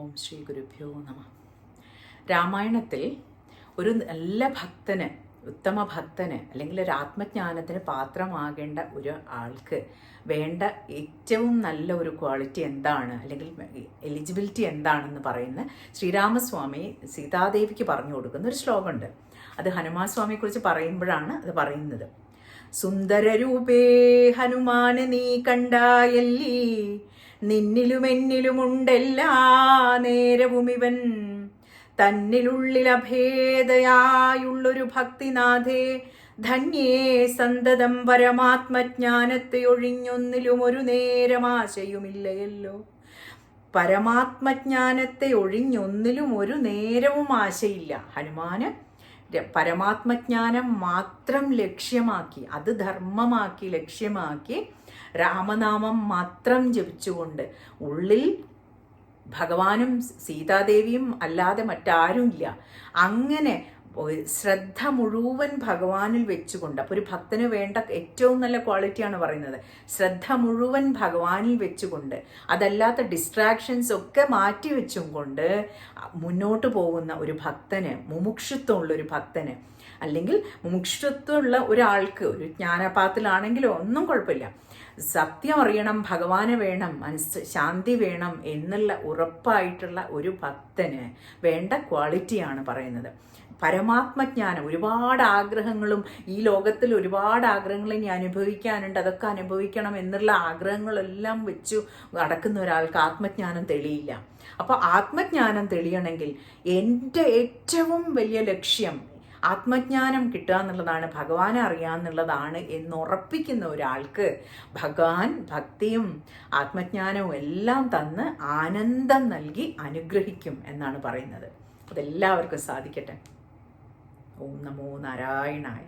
ഓം ശ്രീ ഗുരുഭ്യോ നമ. രാമായണത്തിൽ ഒരു നല്ല ഭക്തന് ഉത്തമ ഭക്തന് അല്ലെങ്കിൽ ഒരു ആത്മജ്ഞാനത്തിന് പാത്രമാകേണ്ട ഒരു ആൾക്ക് വേണ്ട ഏറ്റവും നല്ല ഒരു ക്വാളിറ്റി എന്താണ് അല്ലെങ്കിൽ എലിജിബിലിറ്റി എന്താണെന്ന് പറയുന്ന ശ്രീരാമസ്വാമി സീതാദേവിക്ക് പറഞ്ഞു കൊടുക്കുന്ന ഒരു ശ്ലോകമുണ്ട്. അത് ഹനുമാൻ സ്വാമിയെക്കുറിച്ച് പറയുമ്പോഴാണ് അത് പറയുന്നത്. സുന്ദരരൂപേ ഹനുമാനെ നീ കണ്ടായല്ലീ നിന്നിലും എന്നിലുമുണ്ടെല്ലാ നേരവും ഇവൻ. തന്നിലുള്ളിൽ അഭേദയായുള്ളൊരു ഭക്തിനാഥേ ധന്യേ സന്തതം പരമാത്മജ്ഞാനത്തെ ഒഴിഞ്ഞൊന്നിലും ഒരു നേരം ആശയുമില്ലയല്ലോ. പരമാത്മജ്ഞാനത്തെ ഒഴിഞ്ഞൊന്നിലും ഒരു നേരവും ആശയില്ല. ഹനുമാന് പരമാത്മജ്ഞാനം മാത്രം ലക്ഷ്യമാക്കി അത് ധർമ്മമാക്കി ലക്ഷ്യമാക്കി രാമനാമം മാത്രം ജപിച്ചുകൊണ്ട് ഉള്ളിൽ ഭഗവാനും സീതാദേവിയും അല്ലാതെ മറ്റാരുമില്ല. അങ്ങനെ ശ്രദ്ധ മുഴുവൻ ഭഗവാനിൽ വെച്ചുകൊണ്ട് അപ്പോൾ ഒരു ഭക്തന് വേണ്ട ഏറ്റവും നല്ല ക്വാളിറ്റിയാണ് പറയുന്നത്. ശ്രദ്ധ മുഴുവൻ ഭഗവാനിൽ വെച്ചുകൊണ്ട് അതല്ലാത്ത ഡിസ്ട്രാക്ഷൻസ് ഒക്കെ മാറ്റി വെച്ചും കൊണ്ട് മുന്നോട്ട് പോകുന്ന ഒരു ഭക്തന് മുമുക്ഷുത്വമുള്ള ഒരു ഭക്തന് അല്ലെങ്കിൽ മുമുക്ഷുത്വമുള്ള ഒരാൾക്ക് ഒരു ജ്ഞാനപാത്തിലാണെങ്കിലോ ഒന്നും കുഴപ്പമില്ല. സത്യം അറിയണം ഭഗവാനെ വേണം മനസ്സ് ശാന്തി വേണം എന്നുള്ള ഉറപ്പായിട്ടുള്ള ഒരു ഭക്തന് വേണ്ട ക്വാളിറ്റിയാണ് പറയുന്നത്. പരമാത്മജ്ഞാനം ഒരുപാട് ആഗ്രഹങ്ങളും ഈ ലോകത്തിൽ ഒരുപാട് ആഗ്രഹങ്ങൾ ഇനി അനുഭവിക്കാനുണ്ട്. അതൊക്കെ അനുഭവിക്കണം എന്നുള്ള ആഗ്രഹങ്ങളെല്ലാം വെച്ചു നടക്കുന്ന ഒരാൾക്ക് ആത്മജ്ഞാനം തെളിയില്ല. അപ്പോൾ ആത്മജ്ഞാനം തെളിയണമെങ്കിൽ എന്റെ ഏറ്റവും വലിയ ലക്ഷ്യം ആത്മജ്ഞാനം കിട്ടുക എന്നുള്ളതാണ് ഭഗവാനെ അറിയാന്നുള്ളതാണ് എന്നുറപ്പിക്കുന്ന ഒരാൾക്ക് ഭഗവാൻ ഭക്തിയും ആത്മജ്ഞാനവും എല്ലാം തന്ന് ആനന്ദം നൽകി അനുഗ്രഹിക്കും എന്നാണ് പറയുന്നത്. അതെല്ലാവർക്കും സാധിക്കട്ടെ. ഓം നമോ നാരായണായ